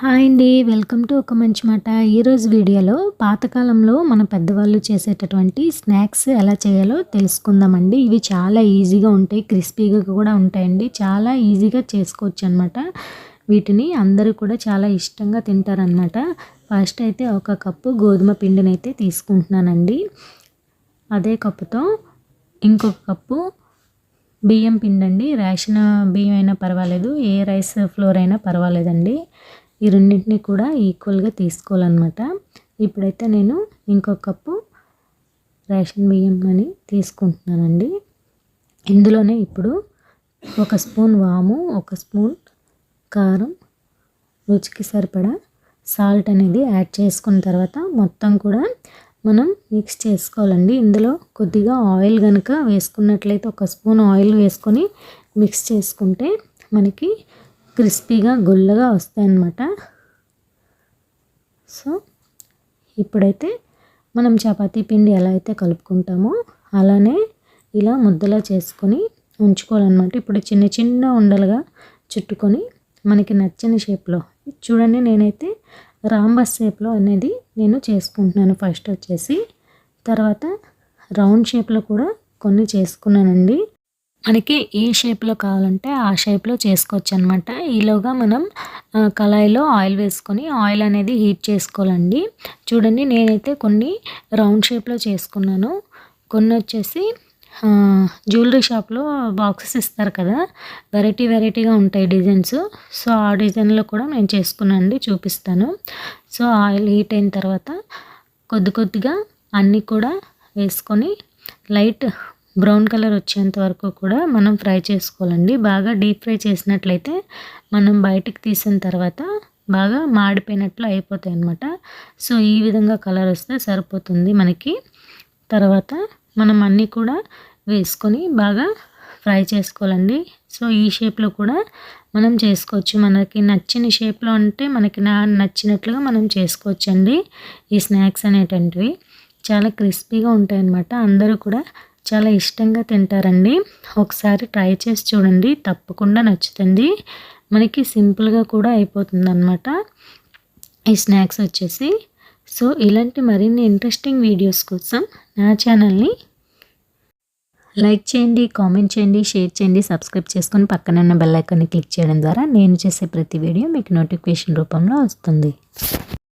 Hi అండి. Welcome to ఒక మంచి మాట. ఈరోజు వీడియోలో పాతకాలంలో మన పెద్దవాళ్ళు చేసేటటువంటి స్నాక్స్ ఎలా చేయాలో తెలుసుకుందామండి. ఇవి చాలా ఈజీగా ఉంటాయి క్రిస్పీగా కూడా ఉంటాయండి. చాలా ఈజీగా చేసుకోవచ్చు అనమాట వీటిని అందరూ కూడా చాలా ఇష్టంగా తింటారనమాట ఫస్ట్ అయితే ఒక కప్పు గోధుమ పిండిని అయితే తీసుకుంటున్నానండి. అదే కప్పుతో ఇంకొక కప్పు బియ్యం పిండి అండి రేషన్ బియ్యం అయినా పర్వాలేదు ఏ రైస్ ఫ్లోర్ అయినా పర్వాలేదండి. ఈ రెండింటిని కూడా ఈక్వల్గా తీసుకోవాలన్నమాట. ఇప్పుడైతే నేను ఇంకొక కప్పు రేషన్ బియ్యం అని తీసుకుంటున్నానండి. ఇందులోనే ఇప్పుడు ఒక స్పూన్ వాము ఒక స్పూన్ కారం రుచికి సరిపడా సాల్ట్ అనేది యాడ్ చేసుకున్న తర్వాత మొత్తం కూడా మనం మిక్స్ చేసుకోవాలండి. ఇందులో కొద్దిగా ఆయిల్ కనుక వేసుకున్నట్లయితే ఒక స్పూన్ ఆయిల్ వేసుకొని మిక్స్ చేసుకుంటే మనకి క్రిస్పీగా గుల్లగా వస్తాయన్నమాట. సో ఇప్పుడైతే మనం చపాతీ పిండి ఎలా అయితే కలుపుకుంటామో అలానే ఇలా ముద్దలా చేసుకొని ఉంచుకోవాలన్నమాట. ఇప్పుడు చిన్న చిన్న ఉండలుగా చుట్టుకొని మనకి నచ్చిన షేప్లో. చూడండి నేనైతే రాంబస్ షేప్లో అనేది నేను చేసుకుంటున్నాను ఫస్ట్ వచ్చేసి. తర్వాత రౌండ్ షేప్లో కూడా కొన్ని చేసుకున్నానండి. మనకి ఏ షేప్లో కావాలంటే ఆ షేప్లో చేసుకోవచ్చు అనమాట ఈలోగా మనం కళాయిలో ఆయిల్ వేసుకొని ఆయిల్ అనేది హీట్ చేసుకోవాలండి. చూడండి నేనైతే కొన్ని రౌండ్ షేప్లో చేసుకున్నాను. కొన్ని వచ్చేసి జ్యువెలరీ షాప్లో బాక్సెస్ ఇస్తారు కదా వెరైటీ వెరైటీగా ఉంటాయి డిజైన్స్ సో ఆ డిజైన్లో కూడా నేను చేసుకున్నాను అండి చూపిస్తాను. సో ఆయిల్ హీట్ అయిన తర్వాత కొద్ది కొద్దిగా అన్నీ కూడా వేసుకొని లైట్ బ్రౌన్ కలర్ వచ్చేంత వరకు కూడా మనం ఫ్రై చేసుకోవాలండి. బాగా డీప్ ఫ్రై చేసినట్లయితే మనం బయటికి తీసిన తర్వాత బాగా మాడిపోయినట్లు అయిపోతాయి అన్నమాట సో ఈ విధంగా కలర్ వస్తే సరిపోతుంది మనకి. తర్వాత మనం అన్నీ కూడా వేసుకొని బాగా ఫ్రై చేసుకోవాలండి. సో ఈ షేప్లో కూడా మనం చేసుకోవచ్చు. మనకి నచ్చిన షేప్లో అంటే మనకి నా నచ్చినట్లుగా మనం చేసుకోవచ్చండి ఈ స్నాక్స్ అనేటువంటివి చాలా క్రిస్పీగా ఉంటాయన్నమాట. అందరూ కూడా చాలా ఇష్టంగా తింటారండి. ఒకసారి ట్రై చేసి చూడండి. తప్పకుండా నచ్చుతుంది. మనకి సింపుల్గా కూడా అయిపోతుంది అనమాట ఈ స్నాక్స్ వచ్చేసి. సో ఇలాంటి మరిన్ని ఇంట్రెస్టింగ్ వీడియోస్ కోసం నా ఛానల్ని లైక్ చేయండి కామెంట్ చేయండి షేర్ చేయండి సబ్స్క్రైబ్ చేసుకొని పక్కన ఉన్న బెల్ ఐకాన్ని క్లిక్ చేయడం ద్వారా నేను చేసే ప్రతి వీడియో మీకు నోటిఫికేషన్ రూపంలో వస్తుంది.